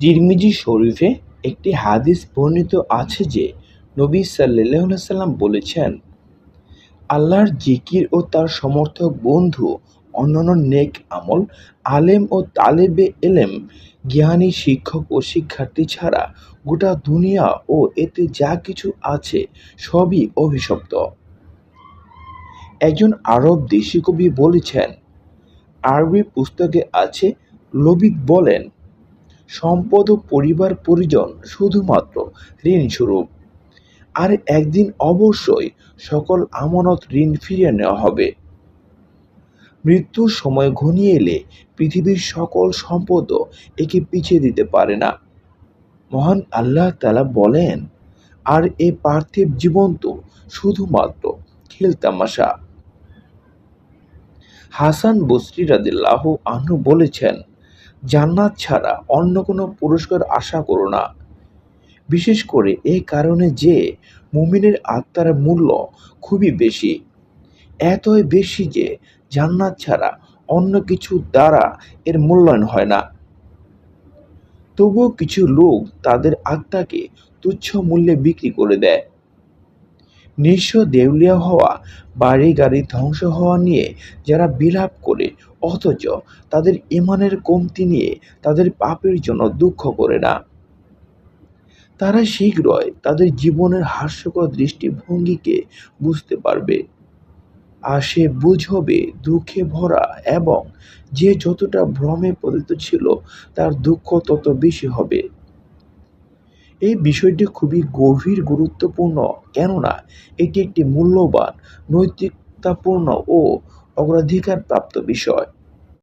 তিরমিজি শরীফে একটি হাদিস বর্ণিত আছে যে, নবী সাল্লাহ সাল্লাম বলেছেন, আল্লাহর জিকির ও তার সমর্থক বন্ধু অন্যান্য নেক আমল, আলেম ও তালেবে এলেম, জ্ঞানী শিক্ষক ও শিক্ষার্থী ছাড়া গোটা দুনিয়া ও এতে যা কিছু আছে সবই অভিশপ্ত। একজন আরব দেশি কবি বলেছেন, আরবি পুস্তকে আছে লবিক বলেন সম্পদ ও পরিবার পরিজন শুধুমাত্র ঋণ স্বরূপ আর একদিন অবশ্যই সকল আমানত ঋণ ফিরিয়ে নেওয়া হবে। মৃত্যুর সময় ঘনিয়ে এলে পৃথিবীর সকল সম্পদও একে পিছিয়ে দিতে পারে না। মহান আল্লাহ তালা বলেন, আর এ পার্থিব জীবন তো শুধুমাত্র খেলতামাশা হাসান বসরি রাদিল্লাহ আহ্ন বলেছেন জান্নাত ছাড়া অন্য কোনো পুরস্কার আশা করো না। বিশেষ করে এই কারণে যে মুমিনের আত্মার মূল্য খুবই বেশি। এতই বেশি যে জান্নাত ছাড়া অন্য কিছু দ্বারা এর মূল্যায়ন হয় না। তবুও কিছু লোক তাদের আত্মাকে তুচ্ছ মূল্যে বিক্রি করে দেয়। নিঃস্ব দেউলিয়া হওয়া বাড়ি গাড়ি ধ্বংস হওয়া নিয়ে যারা বিলাপ করে অথচ তাদের ইমানের কমতি নিয়ে তাদের পাপের জন্য দুঃখ করে না। তারা শীঘ্রই তাদের জীবনের হাস্যকর দৃষ্টিভঙ্গিকে বুঝতে পারবে আর সে বুঝবে দুঃখে ভরা এবং যে যতটা ভ্রমে পতিত ছিল তার দুঃখ তত বেশি হবে। এই বিষয়টি খুবই গভীর, গুরুত্বপূর্ণ, কেননা এটি একটি মূল্যবান, নৈতিকতাপূর্ণ ও অগ্রাধিকারপ্রাপ্ত বিষয়।